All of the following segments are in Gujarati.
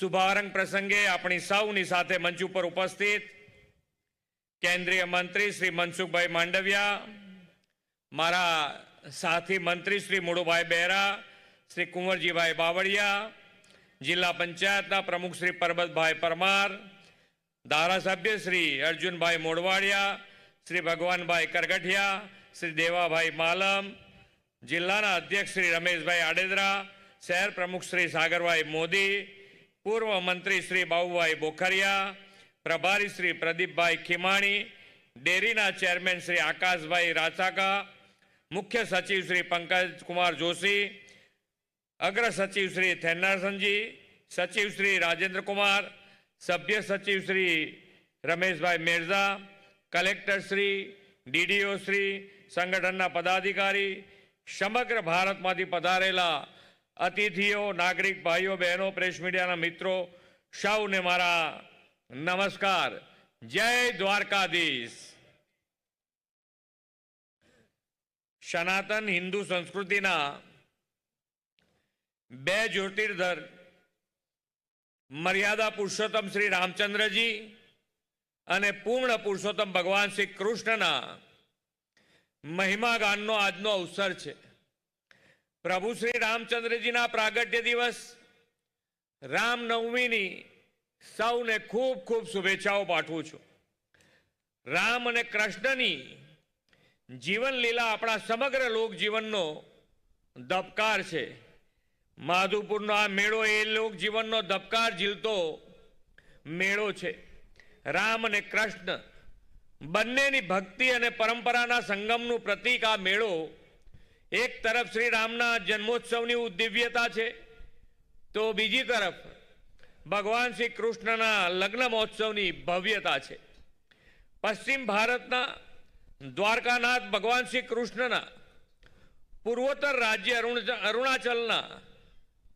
શુભારંભ પ્રસંગે આપણી સૌની સાથે મંચ ઉપર ઉપસ્થિત કેન્દ્રીય મંત્રી શ્રી મનસુખભાઈ માંડવિયા, મારા સાથી મંત્રી શ્રી મુળુભાઈ બહેરા શ્રી કુંવરજીભાઈ બાવળિયા, જિલ્લા પંચાયતના પ્રમુખ શ્રી પરબતભાઈ પરમાર, ધારાસભ્ય શ્રી અર્જુનભાઈ મોડવાડિયા શ્રી ભગવાનભાઈ કરગઠિયા, શ્રી દેવાભાઈ માલમ, જિલ્લાના અધ્યક્ષ શ્રી રમેશભાઈ આડેદરા, શહેર પ્રમુખ શ્રી સાગરભાઈ મોદી પૂર્વ મંત્રી શ્રી બાબુભાઈ બોખરિયા, પ્રભારી શ્રી પ્રદીપભાઈ ખીમાણી, ડેરીના ચેરમેન શ્રી આકાશભાઈ રાચાકા, મુખ્ય સચિવ શ્રી પંકજ કુમાર જોશી, અગ્ર સચિવ શ્રી થેનારસનજી સચિવ શ્રી રાજેન્દ્ર કુમાર સભ્ય સચિવ શ્રી રમેશભાઈ મેરઝા, કલેક્ટર શ્રી, ડીડીઓ શ્રી, સંગઠનના પદાધિકારી, સમગ્ર ભારતમાંથી પધારેલા અતિથિઓ, નાગરિક ભાઈઓ, બહેનો, પ્રેસ મીડિયાના મિત્રો, સૌને મારા નમસ્કાર. જય દ્વારકાધીશ. સનાતન હિન્દુ સંસ્કૃતિના બે જ્યોતિર્ધર, મર્યાદા પુરુષોત્તમ શ્રી રામચંદ્રજી અને પૂર્ણ પુરુષોત્તમ ભગવાન શ્રી કૃષ્ણના મહિમા ગાનનો આજનો અવસર છે. પ્રભુ શ્રી રામચંદ્રજીના પ્રાગટ્ય દિવસ, રામનવમીની સૌને ખૂબ ખૂબ શુભેચ્છાઓ પાઠવું છું. રામ અને કૃષ્ણની જીવન લીલા આપણા સમગ્ર લોક જીવનનો ધબકાર છે. માધુપુરનો આ મેળો એ લોક જીવનનો ધબકાર ઝીલતો મેળો છે. રામ અને કૃષ્ણ બંનેની ભક્તિ અને પરંપરાના સંગમનું પ્રતીક આ મેળો એક તરફ શ્રી રામના જન્મોત્સવની ઉદ્દિવ્યતા છે, તો બીજી તરફ ભગવાન શ્રી કૃષ્ણના લગ્ન મહોત્સવની ભવ્યતા છે. પશ્ચિમ ભારતના દ્વારકાનાથ ભગવાન શ્રી કૃષ્ણના પૂર્વોત્તર રાજ્ય અરુણ, અરુણાચલના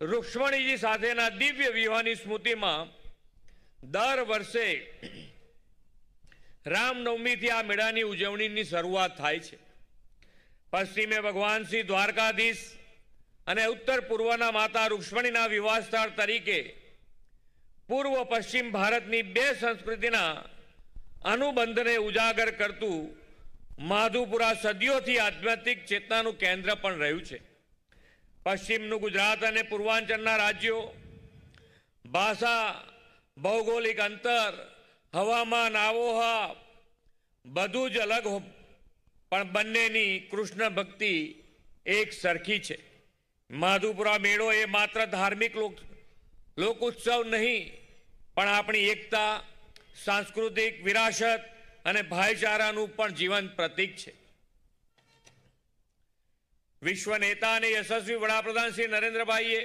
રૂક્ષ્મણીજી સાથેના દિવ્ય વિવાહની સ્મૃતિમાં દર વર્ષે રામનવમીથી આ મેળાની ઉજવણીની શરૂઆત થાય છે. પશ્ચિમે ભગવાન શ્રી દ્વારકાધીશ અને ઉત્તર પૂર્વના માતા રૂક્ષ્મણીના વિવાહ સ્થળ તરીકે પૂર્વ પશ્ચિમ ભારતની બે સંસ્કૃતિના અનુબંધને ઉજાગર કરતું માધુપુરા સદીઓથી આધ્યાત્મિક ચેતનાનું કેન્દ્ર પણ રહ્યું છે. પશ્ચિમનું ગુજરાત અને પૂર્વાંચલના રાજ્યો, ભાષા, ભૌગોલિક અંતર, હવામાન, આબોહવા, બધું જ અલગ પણ બંનેની કૃષ્ણ ભક્તિ એક સરખી છે. માધુપુરા મેળો એ માત્ર ધાર્મિક લોક લોક ઉત્સવ નહીં, પણ આપણી એકતા, સાંસ્કૃતિક વિરાસત અને ભાઈચારાનું પણ જીવંત પ્રતીક છે. વિશ્વ નેતા અને યશસ્વી વડાપ્રધાન શ્રી નરેન્દ્રભાઈએ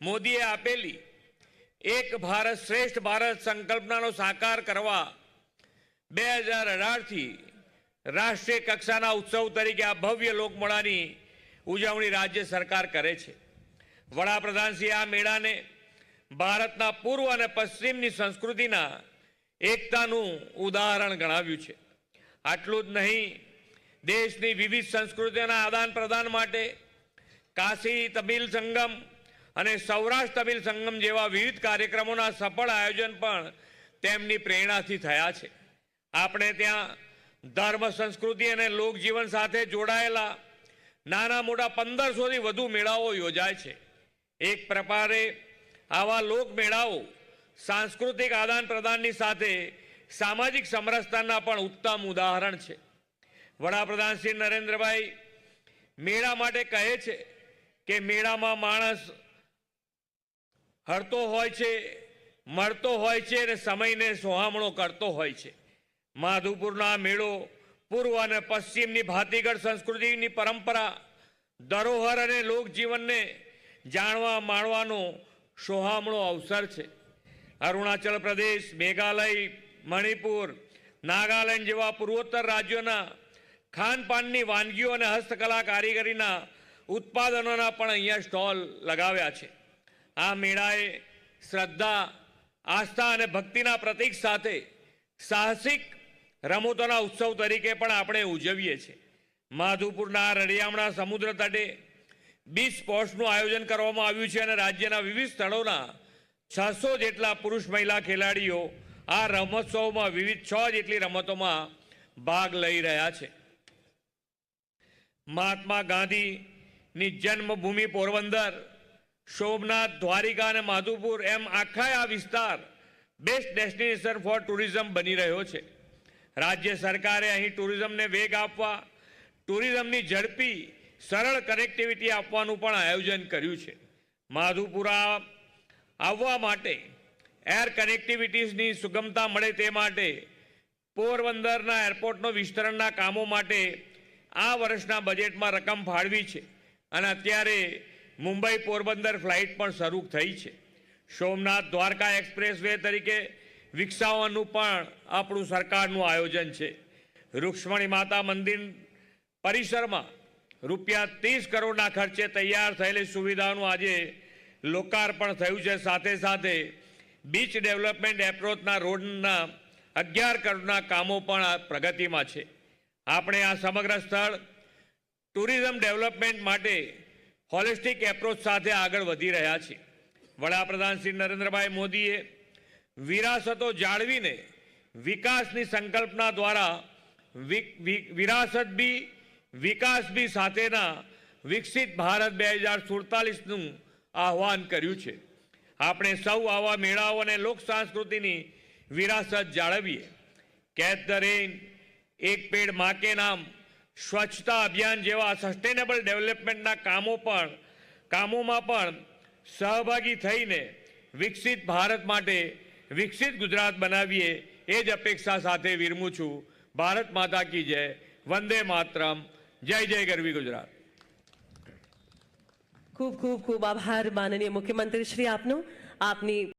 મોદીએ આપેલી એક ભારત શ્રેષ્ઠ ભારત સંકલ્પનાનો સાકાર કરવા બે હજાર અઢારથી રાષ્ટ્રીય કક્ષાના ઉત્સવ તરીકે આ ભવ્ય લોકમેળાની ઉજવણી રાજ્ય સરકાર કરે છે. વડાપ્રધાનશ્રી આ મેળાને ભારતના પૂર્વ અને પશ્ચિમની સંસ્કૃતિના એકતાનું ઉદાહરણ ગણાવ્યું છે. આટલું જ નહીં, દેશની વિવિધ સંસ્કૃતિઓના આદાન પ્રદાન માટે કાશી તમિલ સંગમ અને સૌરાષ્ટ્ર તમિલ સંગમ જેવા વિવિધ કાર્યક્રમોના સફળ આયોજન પણ તેમની પ્રેરણાથી થયા છે. આપણે ત્યાં ધર્મ, સંસ્કૃતિ અને લોકજીવન સાથે જોડાયેલા નાના મોટા પંદરસોથી વધુ મેળાઓ યોજાય છે. એક પ્રકારે આવા લોક મેળાઓ સાંસ્કૃતિક આદાન પ્રદાનની સાથે સામાજિક સમરસતાના પણ ઉત્તમ ઉદાહરણ છે. વડાપ્રધાન શ્રી નરેન્દ્રભાઈ મેળા માટે કહે છે કે મેળામાં માણસ હરતો હોય છે મળતો હોય છે અને સમયને સોહામણો કરતો હોય છે. માધુપુરનો મેળો, પૂર્વ અને પશ્ચિમની ભાતીગળ સંસ્કૃતિની પરંપરા, ધરોહર અને લોકજીવનને જાણવા માણવાનો સોહામણો અવસર છે. અરુણાચલ પ્રદેશ, મેઘાલય, મણિપુર, નાગાલેન્ડ જેવા પૂર્વોત્તર રાજ્યોના ખાનપાનની વાનગીઓ અને હસ્તકલા કારીગરીના ઉત્પાદનોના પણ અહીંયા સ્ટોલ લગાવ્યા છે. આ મેળાએ શ્રદ્ધા, આસ્થા અને ભક્તિના પ્રતીક સાથે સાહસિક રમતોના ઉત્સવ તરીકે પણ આપણે ઉજવીએ છીએ. માધુપુરના રળિયામણા સમુદ્ર તટે બીચ સ્પોર્ટ્સનું આયોજન કરવામાં આવ્યું છે અને રાજ્યના વિવિધ સ્થળોના છસો જેટલા પુરુષ મહિલા ખેલાડીઓ આ રમોત્સવમાં વિવિધ છ જેટલી રમતોમાં ભાગ લઈ રહ્યા છે. મહાત્મા ગાંધીની જન્મભૂમિ પોરબંદર સોમનાથ દ્વારિકા અને માધુપુર એમ આખા આ વિસ્તાર બેસ્ટ ડેસ્ટિનેશન ફોર ટુરિઝમ બની રહ્યો છે. રાજ્ય સરકારે અહીં ટુરિઝમને વેગ આપવા, ટુરિઝમની ઝડપી, સરળ કનેક્ટિવિટી આપવાનું પણ આયોજન કર્યું છે. માધુપુરા આવવા માટે એર કનેક્ટિવિટીઝની સુગમતા મળે તે માટે પોરબંદરના એરપોર્ટનો વિસ્તરણના કામો માટે આ વર્ષના બજેટમાં રકમ ફાળવી છે અને અત્યારે મુંબઈ પોરબંદર ફ્લાઇટ પણ શરૂ થઈ છે. સોમનાથ દ્વારકા એક્સપ્રેસ તરીકે વિકસાવવાનું પણ આપણું સરકારનું આયોજન છે. રૂક્ષ્મણી માતા મંદિર પરિસરમાં રૂપિયા ત્રીસ કરોડના ખર્ચે તૈયાર થયેલી સુવિધાનું આજે લોકાર્પણ થયું છે. સાથે સાથે બીચ ડેવલપમેન્ટ એપ્રોચના રોડના અગિયાર કરોડના કામો પણ પ્રગતિમાં છે. આપણે આ સમગ્ર સ્થળ ટુરિઝમ ડેવલપમેન્ટ માટે હોલિસ્ટિક એપ્રોચ સાથે આગળ વધી રહ્યા છીએ. વડાપ્રધાન શ્રી નરેન્દ્રભાઈ મોદીએ વિરાસતો જાળવીને વિકાસની સંકલ્પના દ્વારા વિરાસત બી, વિકાસ બી સાથેના વિકસિત ભારત બે હજાર સુડતાલીસનું આહ્વાન કર્યું છે. આપણે સૌ આવા મેળાઓ અને લોક સંસ્કૃતિની વિરાસત જાળવીએ. કેચ ધ રેન એક પેડમાં નામ, સ્વચ્છતા અભિયાન જેવા સસ્ટેનેબલ ડેવલપમેન્ટના કામો પણ, કામોમાં પણ સહભાગી થઈને વિકસિત ભારત માટે વિકસિત ગુજરાત બનાવીએ, એ જ અપેક્ષા સાથે વિરમું છું. ભારત માતા કી જય. વંદે માતરમ. જય જય ગરવી ગુજરાત. ખૂબ ખૂબ ખૂબ આભાર, માનનીય મુખ્યમંત્રી શ્રી આપનો. આપની